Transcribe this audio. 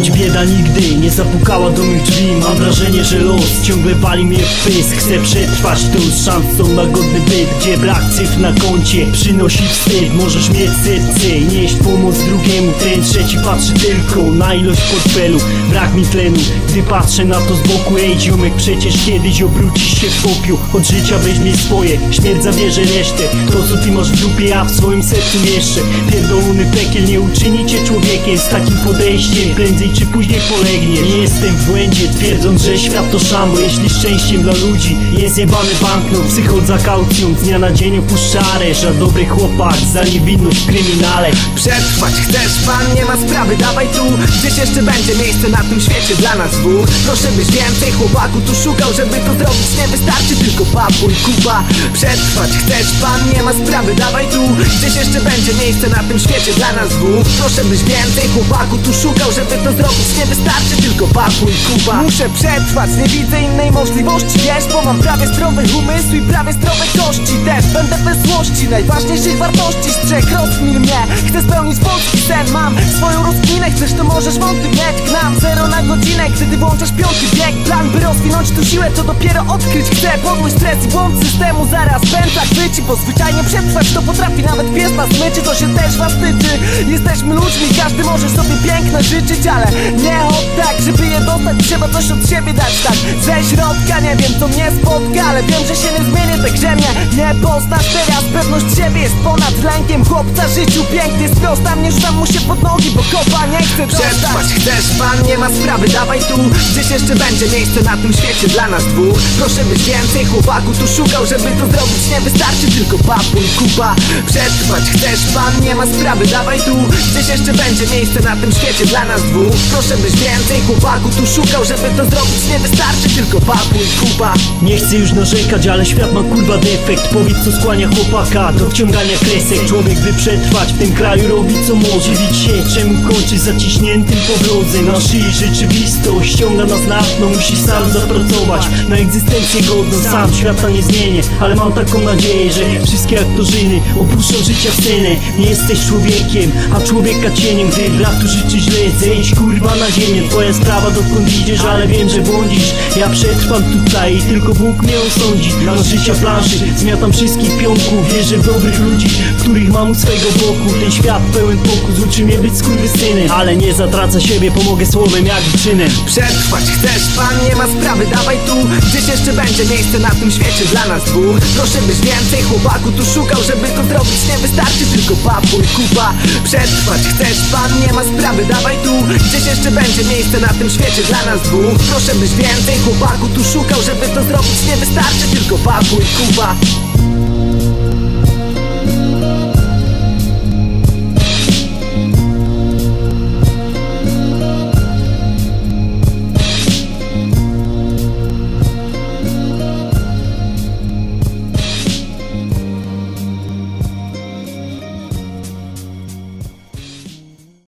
Choć bieda nigdy nie zapukała do mych drzwi Mam wrażenie, że los ciągle wali mnie w pysk. Chcę przetrwać tą szansą na godny byt Gdzie brak cyfr na koncie przynosi wstyd. Możesz mieć serce nieść pomoc drugiemu Ten trzeci patrzy tylko na ilość portfelu. Brak mi tlenu, gdy patrzę na to z boku. Ej przecież kiedyś obrócisz się w popiół. Od życia weźmie swoje, śmierć zabierze resztę. To co ty masz w dupie, a w swoim sercu jeszcze Pierdolony pekiel nie uczyni cię człowiekiem Z takim podejściem. Prędzej czy później polegnie. Nie jestem w błędzie, twierdząc, że świat to szambo. Jeśli szczęściem dla ludzi jest jebany banknot Psychol za kaucją, z dnia na dzień opuszcza areszt A dobry chłopak za niewinność w kryminale. Przetrwać chcesz, pan? Nie ma sprawy, dawaj tu. Gdzieś jeszcze będzie miejsce na tym świecie dla nas dwóch. Proszę byś więcej chłopaku tu szukał, żeby to zrobić. Nie wystarczy tylko papuj, kupa Przetrwać chcesz, pan? Nie ma sprawy, dawaj tu. Gdzieś jeszcze będzie miejsce na tym świecie dla nas dwóch. Proszę byś więcej chłopaku tu szukał, żeby to zrobić Nie wystarczy tylko papuj, kupa Muszę przetrwać, nie widzę innej możliwości, wiesz Bo mam prawie zdrowy umysł i prawie zdrowe kości. Też Będę bez złości, najważniejszych wartości z trzech rozkmin mnie. Chcę spełnić polski sen, mam swoją rozkminę Chcesz to możesz wąty mieć, gnam zero na godzinę. Ty włączasz piąty bieg, plan by rozwinąć tu siłę Co dopiero odkryć chcę, podłość stres i błąd systemu Zaraz pętla chwyci, bo zwyczajnie przetrwać To potrafi nawet pies na smyczy, to się też was tyczy. Jesteśmy ludźmi, każdy może sobie piękne życzyć Ale nie od tak, żeby je dostać Trzeba coś od siebie dać tak. Ze środka nie wiem co mnie spotka Ale wiem, że się nie zmienię, tak że mnie nie poznasz. Teraz pewność siebie jest ponad lękiem. Chłopca życiu pięknie sprost Tam nie rzucam mu się pod nogi, bo kopa nie chce Przetrwać chcesz, pan nie ma sprawy, dawaj tu. Gdzieś jeszcze będzie miejsce na tym świecie dla nas dwóch. Proszę byś więcej chłopaku tu szukał, żeby to zrobić. Nie wystarczy tylko papuj, kupa Przetrwać. Chcesz, pan nie ma sprawy, dawaj tu. Gdzieś jeszcze będzie miejsce na tym świecie dla nas dwóch Proszę byś więcej chłopaku tu szukał, żeby to zrobić Nie wystarczy tylko papuj, kupa. Nie chcę już narzekać, ale świat ma kurwa defekt. Powiedz co skłania chłopaka do wciągania kresek. Człowiek by przetrwać w tym kraju robi co może. Widzieć się czemu kończy zaciśniętym po drodze? Na szyi rzeczywistość ściąga nas na dno Musisz sam zapracować na egzystencję godną. Sam świata nie zmienię, ale mam taką nadzieję Że wszystkie aktorzyny opuszczą życia scenę. Nie jesteś człowiekiem, a człowieka cieniem Gdy bratu życzy źle, zejdź kurwa na ziemię Twoja sprawa dokąd idziesz, ale wiem, że błądzisz Ja przetrwam tutaj i tylko Bóg mnie osądzi. Na życia planszy zmiatam wszystkich pionków. Wierzę w dobrych ludzi, których mam u swego boku. Ten świat pełen pokus, uczy mnie być skurwysynem Ale nie zatracę siebie, pomogę słowem jak czynem Przetrwać chcesz, pan nie ma sprawy, dawaj tu. Gdzieś jeszcze będzie miejsce na tym świecie dla nas dwóch. Proszę byś więcej chłopaku tu szukał, żeby to zrobić. Nie wystarczy tylko papuj, kupa. Przetrwać chcesz, pan nie ma sprawy, dawaj tu Gdzieś jeszcze będzie miejsce na tym świecie dla nas dwóch. Proszę byś więcej chłopaku tu szukał, żeby to zrobić. Nie wystarczy tylko papuj, kupa